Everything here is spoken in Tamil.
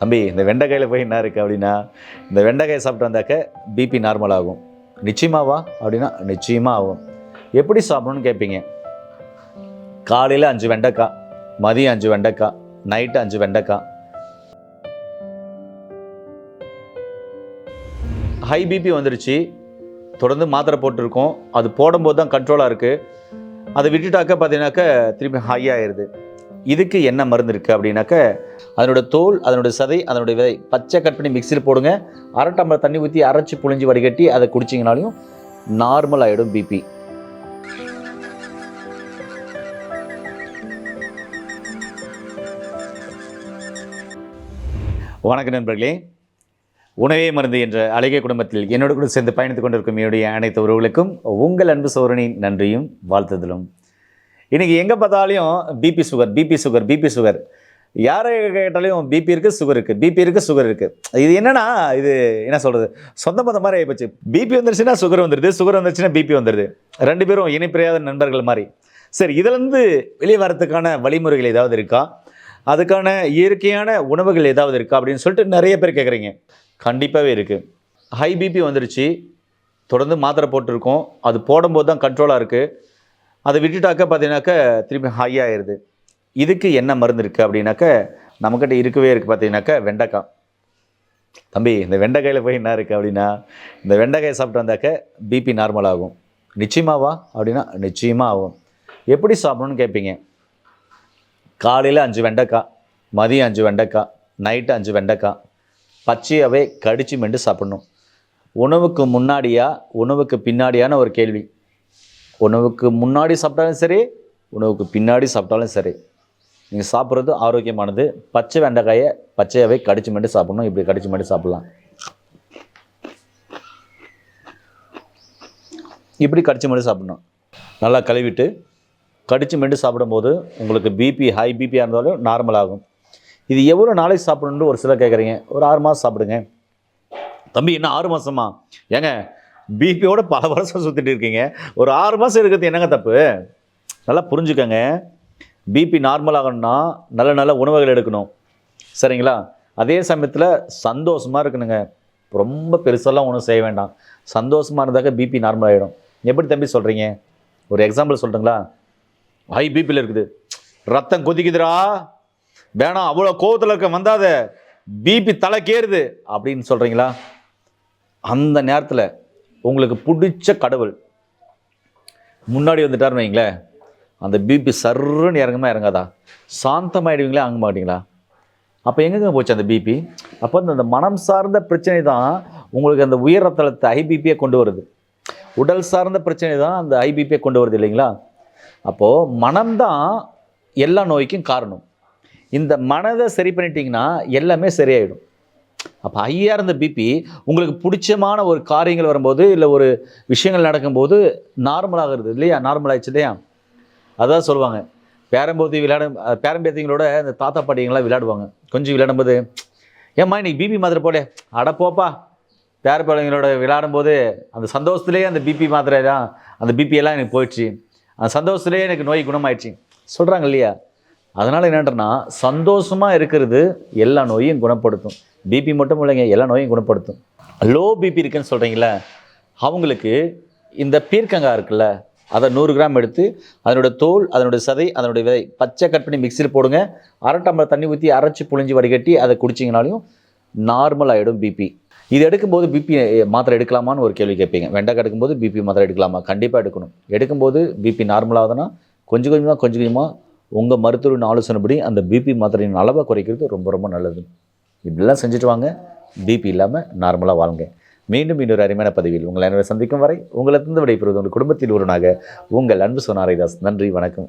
தம்பி இந்த வெண்டைக்காயில் போய் என்ன இருக்குது அப்படின்னா இந்த வெண்டைக்காயை சாப்பிட்டு வந்தாக்க பிபி நார்மல் ஆகும். நிச்சயமாவா அப்படின்னா நிச்சயமாக ஆகும். எப்படி சாப்பிடணும்னு கேட்பீங்க காலையில் அஞ்சு வெண்டைக்காய் மதியம் அஞ்சு வெண்டைக்காய் நைட்டு அஞ்சு வெண்டைக்காய். ஹை பிபி வந்துருச்சு. தொடர்ந்து மாத்திரை போட்டிருக்கோம். அது போடும்போது தான் கண்ட்ரோலாக இருக்குது அதை விட்டுட்டாக்க பார்த்தீங்கன்னாக்க திருப்பி ஹை ஆயிடுது இதுக்கு என்ன மருந்து இருக்குது அப்படின்னாக்க அதனோட தோல் அதனோட சதை அதனுடைய விதை பச்சை கட் பண்ணி மிக்சியில் போடுங்க. அரை டம்ளர் தண்ணி ஊற்றி அரைச்சி புழிஞ்சு வடிகட்டி அதை குடிச்சிங்கனாலையும் நார்மல் ஆகிடும் பிபி வணக்கம் நண்பர்களே. உணவே மருந்து என்ற அழகிய குடும்பத்தில் என்னோடு கூட சேர்ந்து பயணித்துக் கொண்டிருக்கும் என்னுடைய அனைத்து உறவுகளுக்கும் உங்கள் அன்பு சோழனின் நன்றியும் வாழ்த்துதலும். இன்றைக்கி எங்கே பார்த்தாலையும் BP sugar BP sugar BP sugar யாரை கேட்டாலையும் பிபி இருக்குது சுகர் இருக்குது பிபி இருக்குது சுகர் இருக்குது இது என்னென்னா இது என்ன சொல்கிறது சொந்த மதம் மாதிரி ஆகிப்போச்சு பிபி வந்துருச்சுன்னா சுகர் வந்துடுது சுகர் வந்துருச்சுன்னா பிபி வந்துடுது ரெண்டு பேரும் இணைப்பிரியாத நண்பர்கள் மாதிரி. சரி இதுலேருந்து வெளியே வரத்துக்கான வழிமுறைகள் ஏதாவது இருக்கா? அதுக்கான இயற்கையான உணவுகள் ஏதாவது இருக்கா? அப்படின்னு சொல்லிட்டு நிறைய பேர் கேட்குறீங்க கண்டிப்பாகவே இருக்குது ஹை பிபி வந்துருச்சு. தொடர்ந்து மாத்திரை போட்டிருக்கோம். அது போடும்போது தான் கண்ட்ரோலாக இருக்குது அதை விட்டுட்டாக்க பார்த்தீங்கன்னாக்க திரும்பி ஹை ஆயிடுது இதுக்கு என்ன மருந்து இருக்குது அப்படின்னாக்க நம்மக்கிட்ட இருக்கவே இருக்குது பார்த்தீங்கன்னாக்க வெண்டைக்காய். தம்பி இந்த வெண்டைக்காயில் போய் என்ன இருக்குது அப்படின்னா இந்த வெண்டைக்காயை சாப்பிட்டு வந்தாக்க பிபி நார்மல் ஆகும். நிச்சயமாவா அப்படின்னா நிச்சயமாக ஆகும். எப்படி சாப்பிடணும்னு கேட்பீங்க? காலையில் அஞ்சு வெண்டைக்காய் மதியம் அஞ்சு வெண்டைக்காய் நைட்டு அஞ்சு வெண்டைக்காய். பச்சையாகவே கடிச்சு மெண்டு சாப்பிடணும். உணவுக்கு முன்னாடியா உணவுக்கு பின்னாடியான ஒரு கேள்வி. உணவுக்கு முன்னாடி சாப்பிட்டாலும் சரி உணவுக்கு பின்னாடி சாப்பிட்டாலும் சரி. நீங்கள் சாப்பிட்றது ஆரோக்கியமானது. பச்சை வெண்டைக்காயை பச்சையாகவே கடிச்சு மட்டும் சாப்பிடணும். இப்படி கடிச்சு மட்டும் சாப்பிட்லாம். இப்படி கடிச்சு மட்டும் சாப்பிடணும். நல்லா கழுவிட்டு கடிச்சு மெண்டு சாப்பிடும்போது உங்களுக்கு பிபி ஹை பிபியாக இருந்தாலும் நார்மல் ஆகும். இது எவ்வளோ நாளைக்கு சாப்பிடணுன்னு ஒரு சிலர் கேட்குறீங்க. ஒரு ஆறு மாதம் சாப்பிடுங்க. தம்பி என்ன ஆறு மாதமா ஏங்க பிபியோட பல வருஷம் சுற்றிட்டு இருக்கீங்க. ஒரு ஆறு மாதம் இருக்கிறது என்னங்க தப்பு? நல்லா புரிஞ்சுக்கங்க. பிபி நார்மல் ஆகணும்னா நல்ல நல்ல உணவுகள் எடுக்கணும். சரிங்களா? அதே சமயத்தில் சந்தோஷமாக இருக்கணுங்க. ரொம்ப பெருசெல்லாம் ஒன்றும் செய்ய வேண்டாம். சந்தோஷமாக இருந்தாக்க பிபி நார்மல் ஆகிடும் எப்படி தம்பி சொல்கிறீங்க ஒரு எக்ஸாம்பிள் சொல்கிறீங்களா ஹை பிபியில் இருக்குது. ரத்தம் கொதிக்குதுடா. வேணாம் அவ்வளோ கோவத்தில் இருக்க வந்தாத. பிபி தலைக்கேறுது அப்படின்னு சொல்கிறீங்களா அந்த நேரத்தில் உங்களுக்கு பிடிச்ச கடவுள். முன்னாடி வந்துட்டாருன்னு வைங்களேன் அந்த பிபி சர்ன்னு இறங்குமா இறங்காதா? சாந்தமாயிடுவீங்களா அங்க மாட்டீங்களா? அப்போ எங்கெங்க போச்சு அந்த பிபி அப்போ அந்த மனம் சார்ந்த பிரச்சனை தான் உங்களுக்கு அந்த உயர் ரத்தத்தை ஐபிபியை கொண்டு வருது. உடல் சார்ந்த பிரச்சனை தான் அந்த ஐபிபியை கொண்டு வருது இல்லைங்களா? அப்போது மனம்தான் எல்லா நோய்க்கும் காரணம். இந்த மனதை சரி பண்ணிட்டீங்கன்னா எல்லாமே சரியாயிடும். அப்போ ஹையாக இருந்த பிபி உங்களுக்கு பிடிச்சமான ஒரு காரியங்கள் வரும்போது இல்லை ஒரு விஷயங்கள் நடக்கும்போது நார்மலாகிறது இல்லையா? நார்மல் ஆயிடுச்சு இல்லையா? அதான் சொல்லுவாங்க. பேரம்போதி விளையாட பேரம்பேத்திங்களோட இந்த தாத்தா பாட்டிங்களாம் விளையாடுவாங்க. கொஞ்சம் விளையாடும்போது ஏம்மா இன்னைக்கு பிபி மாத்திரை போலே அட போப்பா. பேர பிள்ளைங்களோட விளையாடும்போது அந்த சந்தோஷத்துலேயே அந்த பிபி மாத்திரை தான் அந்த பிபியெல்லாம் எனக்கு போயிடுச்சு. அந்த சந்தோஷத்துலேயே எனக்கு நோய் குணமாயிடுச்சு. சொல்கிறாங்க இல்லையா? அதனால் என்னன்றனா சந்தோஷமாக இருக்கிறது எல்லா நோயும் குணப்படுத்தும். பிபி மட்டும் இல்லைங்க எல்லா நோயும் குணப்படுத்தும். லோ பிபி இருக்குன்னு சொல்கிறீங்களே அவங்களுக்கு இந்த பீர்க்கங்காய் இருக்குல்ல அதை நூறு கிராம் எடுத்து அதனோட தோல் அதனுடைய சதை அதனுடைய விதை பச்சை கட் பண்ணி மிக்சியில் போடுங்க. அரை டம்ளர் தண்ணி ஊற்றி அரைச்சி புழிஞ்சு வடிகட்டி அதை குடிச்சிங்கனாலையும் நார்மல் ஆகிடும் பிபி இது எடுக்கும்போது பிபி மாத்திரை எடுக்கலாமான்னு ஒரு கேள்வி கேட்பீங்க. வெண்டைக்காய் எடுக்கும்போது பிபி மாத்திரை எடுக்கலாமா? கண்டிப்பாக எடுக்கணும். எடுக்கும்போது பிபி நார்மல் ஆகுதுன்னா கொஞ்சம் கொஞ்சமாக கொஞ்சம் கொஞ்சமாக உங்கள் மருத்துவரின் ஆலோசனைப்படி அந்த பிபி மாத்திரையின் அளவை குறைக்கிறது ரொம்ப ரொம்ப நல்லது. இப்படிலாம் செஞ்சுட்டு வாங்க. பிபி இல்லாமல் நார்மலாக வாழ்ங்க. மீண்டும் இன்னொரு அருமையான பதிவில் உங்களை அனைவரை சந்திக்கும் வரை உங்களிடத்திலிருந்து விடைபெறுவது உங்கள் குடும்பத்தில் ஒருவனாக உங்கள் அன்பு சொன்னாரைதாஸ் நன்றி வணக்கம்.